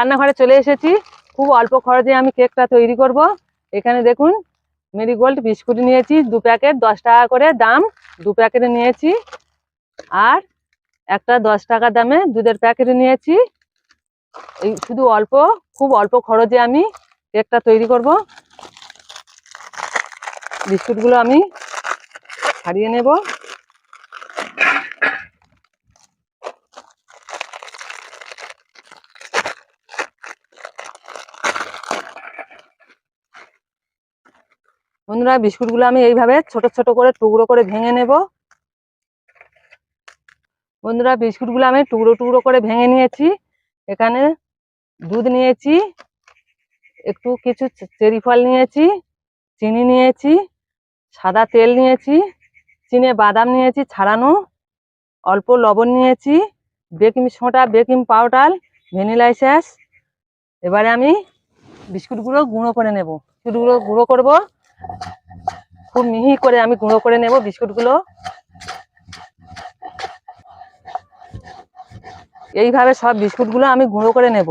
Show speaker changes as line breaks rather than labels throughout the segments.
রান্নাঘরে চলে এসেছি। খুব অল্প খরচে আমি কেকটা তৈরি করব। এখানে দেখুন, মেরিগোল্ড বিস্কুট নিয়েছি, দু প্যাকেট, দশ টাকা করে দাম, দু প্যাকেটে নিয়েছি। আর একটা দশ টাকা দামে দুধের প্যাকেটে নিয়েছি। এই শুধু অল্প, খুব অল্প খরচে আমি কেকটা তৈরি করব। বিস্কুটগুলো আমি ছাড়িয়ে নেব। বন্ধুরা, বিস্কুটগুলো আমি এইভাবে ছোট ছোট করে টুকরো করে ভেঙে নেব। বন্ধুরা, বিস্কুটগুলো আমি টুকরো টুকরো করে ভেঙে নিয়েছি। এখানে দুধ নিয়েছি, একটু কিছু চেরি ফল নিয়েছি, চিনি নিয়েছি, সাদা তেল নিয়েছি, চিনে, বাদাম নিয়েছি ছাড়ানো, অল্প লবণ নিয়েছি, baking soda baking powder, vanilla এবারে আমি বিস্কুটগুলো গুঁড়ো করে নেব। বিস্কুটগুলো গুঁড়ো করব। খুব মিহি করে আমি গুঁড়ো করে নেব বিস্কুটগুলো। এইভাবে সব বিস্কুটগুলো আমি গুঁড়ো করে নেব।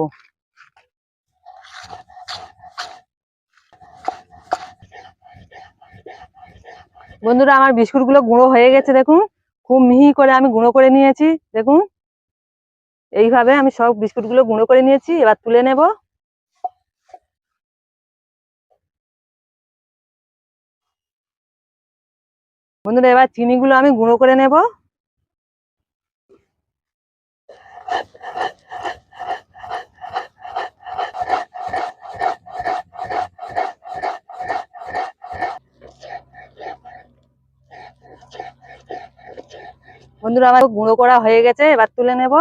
বন্ধুরা, আমার বিস্কুটগুলো গুঁড়ো হয়ে গেছে, দেখুন। খুব মিহি করে আমি গুঁড়ো করে নিয়েছি, দেখুন। এইভাবে আমি সব বিস্কুটগুলো গুঁড়ো করে নিয়েছি, এবার তুলে নেব। বন্ধুরা, এবার চিনিগুলো আমি গুঁড়ো করে নেব। বন্ধুরা, আমার গুঁড়ো করা হয়ে গেছে, এবার তুলে নেব।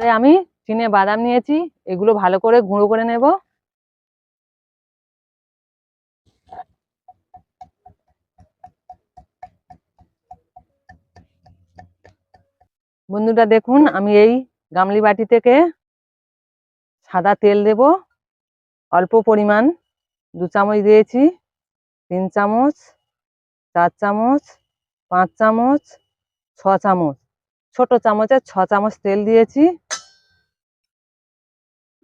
এবারে আমি চিনে বাদাম নিয়েছি, এগুলো ভালো করে গুঁড়ো করে নেব। বন্ধুরা দেখুন, আমি এই গামলি বাটি থেকে সাদা তেল দেব। অল্প পরিমাণ দু চামচ দিয়েছি, তিন চামচ, চার চামচ, পাঁচ চামচ, ছ চামচ। ছোট চামচে ছ চামচ তেল দিয়েছি।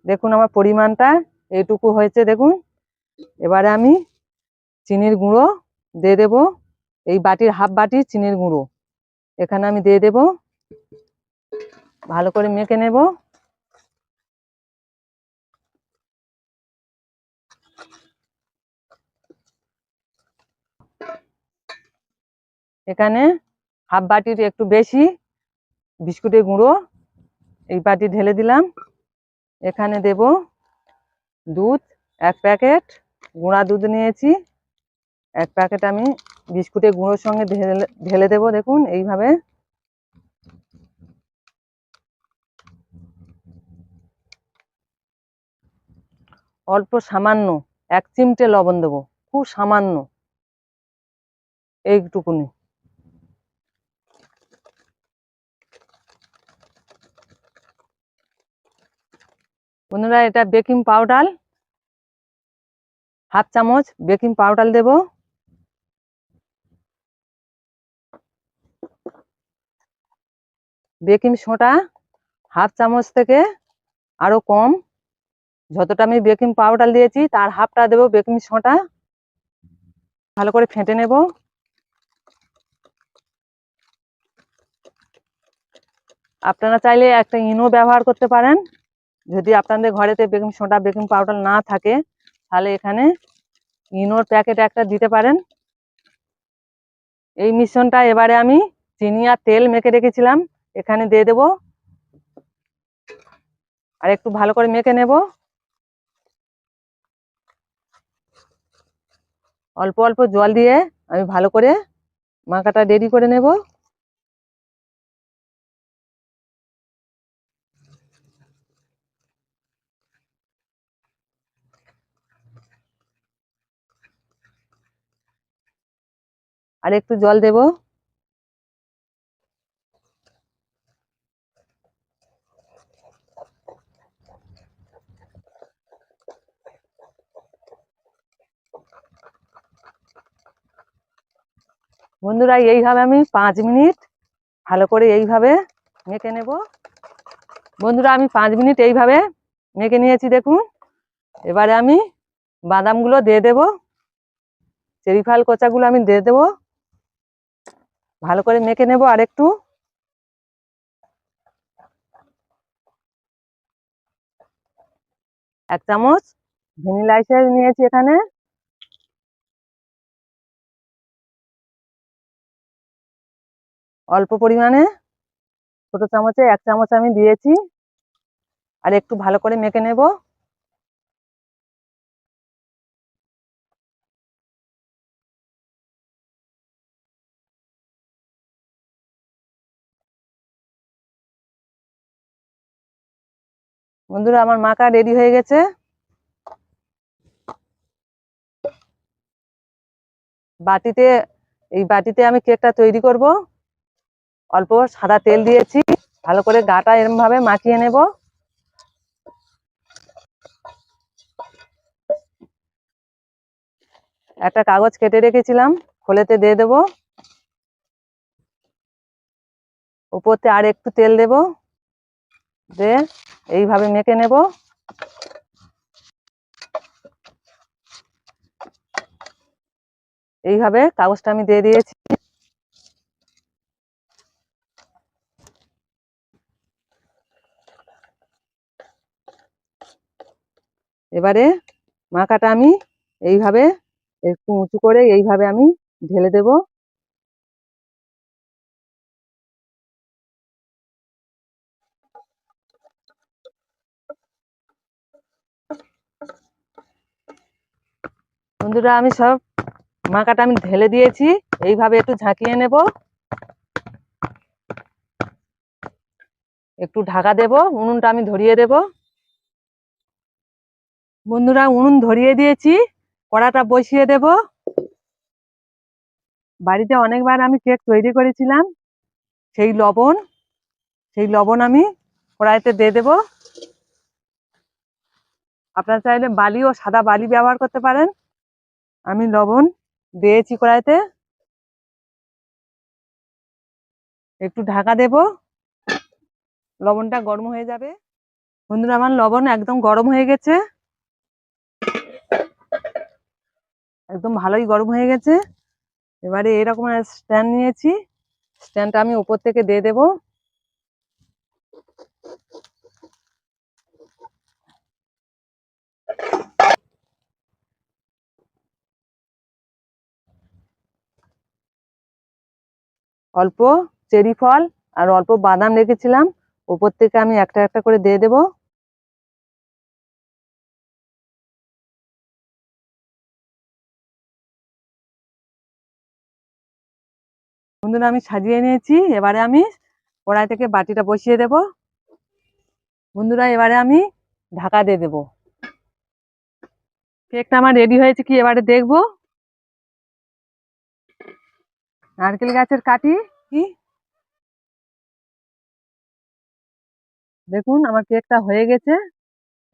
দেখুন আমার পরিমাণটা, এইটুকু হয়েছে দেখুন। এবারে আমি চিনির গুঁড়ো দিয়ে দেব। এই বাটির হাফ বাটি চিনির গুঁড়ো। এখানে আমি দিয়ে দেব। ভালো করে মেখে নেব। এখানে হাফ বাটির একটু বেশি বিস্কুটের গুঁড়ো, এই বাটি ঢেলে দিলাম। এখানে দেব দুধ, এক প্যাকেট গুঁড়া দুধ নিয়েছি। এক প্যাকেট আমি বিস্কুটের গুঁড়োর সঙ্গে ঢেলে ঢেলে দেবো, দেখুন, এইভাবে। অল্প সামান্য, এক চিমটে লবণ দেবো, খুব সামান্য, এইটুকুনি। বন্ধুরা, এটা বেকিং পাউডার। হাফ চামচ বেকিং পাউডার দেব। বেকিং সোডা হাফ চামচ থেকে আরও কম। যতটা আমি বেকিং পাউডার দিয়েছি, তার হাফটা দেবো বেকিং সোডা। ভালো করে ফেটে নেব। আপনারা চাইলে একটা ইনো ব্যবহার করতে পারেন। যদি আপনাদের ঘরেতে বেকিং সোডা বেকিং পাউডার না থাকে, তাহলে এখানে ইনোর প্যাকেট একটা দিতে পারেন। এই মিশ্রণটা এবারে আমি চিনি আর তেল মেখে রেখেছিলাম, এখানে দিয়ে দেব। আর একটু ভালো করে মেখে নেব। অল্প অল্প জল দিয়ে আমি ভালো করে মাখাটা রেডি করে নেব। আর একটু জল দেব। বন্ধুরা, এইভাবে আমি পাঁচ মিনিট ভালো করে এইভাবে মেখে নেব। বন্ধুরা, আমি পাঁচ মিনিট এইভাবে মেখে নিয়েছি, দেখুন। এবারে আমি বাদামগুলো দিয়ে দেব। চেরিফাল কোচাগুলো আমি দিয়ে দেব। ভালো করে মেখে নেব আর একটু এক চামচ ভ্যানিলা এসেন্স নিয়েছি এখানে। অল্প পরিমাণে, ছোট চামচে এক চামচ আমি দিয়েছি। আর একটু ভালো করে মেখে নেব। বন্ধুরা, আমার মাখা রেডি হয়ে গেছে। বাটিতে, এই বাটিতে আমি কেকটা তৈরি করব। অল্প সাদা তেল দিয়েছি। ভালো করে গাটা এরম ভাবে মাখিয়ে নেব। একটা কাগজ কেটে রেখেছিলাম। খোলেতে দিয়ে দেব। উপরতে আর একটু তেল দেব। দিয়ে এইভাবে মেখে নেব। এইভাবে কাগজটা আমি দিয়ে দিয়েছি। এবারে মাখাটা আমি এইভাবে একটু উঁচু করে এইভাবে আমি ঢেলে দেব। বন্ধুরা, আমি সব মাখাটা আমি ঢেলে দিয়েছি। এইভাবে একটু ঝাঁকিয়ে নেব। একটু ঢাকা দেব, উনুনটা আমি ধরিয়ে দেব। বন্ধুরা, উনুন ধরিয়ে দিয়েছি, কড়াটা বসিয়ে দেব। বাড়িতে অনেকবার আমি কেক তৈরি করেছিলাম। সেই লবণ সেই লবণ আমি কড়াইতে দিয়ে দেব। আপনারা চাইলে বালি ও সাদা বালি ব্যবহার করতে পারেন। আমি লবণ দিয়েছি কড়াইতে। একটু ঢাকা দেব। লবণটা গরম হয়ে যাবে। বন্ধুরা, আমার লবণ একদম গরম হয়ে গেছে। একদম ভালোই গরম হয়ে গেছে। এবারে এরকম স্ট্যান্ড নিয়েছি। স্ট্যান্ডটা আমি উপর থেকে দিয়ে দেব। অল্প চেরি ফল আর অল্প বাদাম রেখেছিলাম। উপর থেকে আমি একটা একটা করে দিয়ে দেবো। বন্ধুরা, আমি সাজিয়ে নিয়েছি। এবারে আমি কড়াই থেকে বাটিটা বসিয়ে দেব। বন্ধুরা, এবারে আমি ঢাকা দিয়ে দেব। কেকটা আমার রেডি হয়েছে কি এবারে দেখব। নারকেল গাছের কাটি কি? দেখুন আমার কেকটা হয়ে গেছে।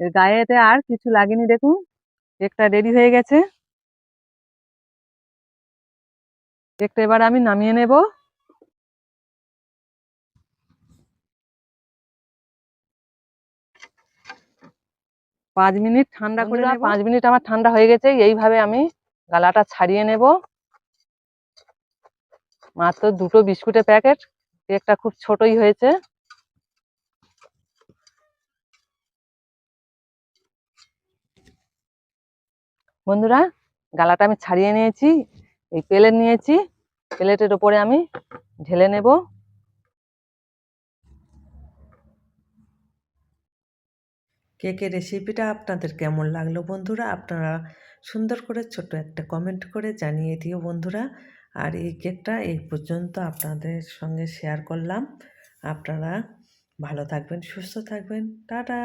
এর গায়েতে আর কিছু লাগেনি দেখুন। কেকটা রেডি হয়ে গেছে। কেকটা এবার আমি নামিয়ে নেব। পাঁচ মিনিট ঠান্ডা করে পাঁচ মিনিট আমার ঠান্ডা হয়ে গেছে। এইভাবে আমি গালাটা ছাড়িয়ে নেব। মাত্র দুটো বিস্কুটের প্যাকেট। কেকটা খুব ছোটই হয়েছে। বন্ধুরা, গালাটা আমি ছাড়িয়ে নিয়েছি, এই প্লেট নিয়েছি। প্লেটের ওপরে আমি ঢেলে নেব।
কেকের রেসিপিটা আপনাদের কেমন লাগল বন্ধুরা? আপনারা সুন্দর করে ছোট একটা কমেন্ট করে জানিয়ে দিও বন্ধুরা। আর এই কেকটা এই পর্যন্ত আপনাদের সঙ্গে শেয়ার করলাম। আপনারা ভালো থাকবেন, সুস্থ থাকবেন। টাটা!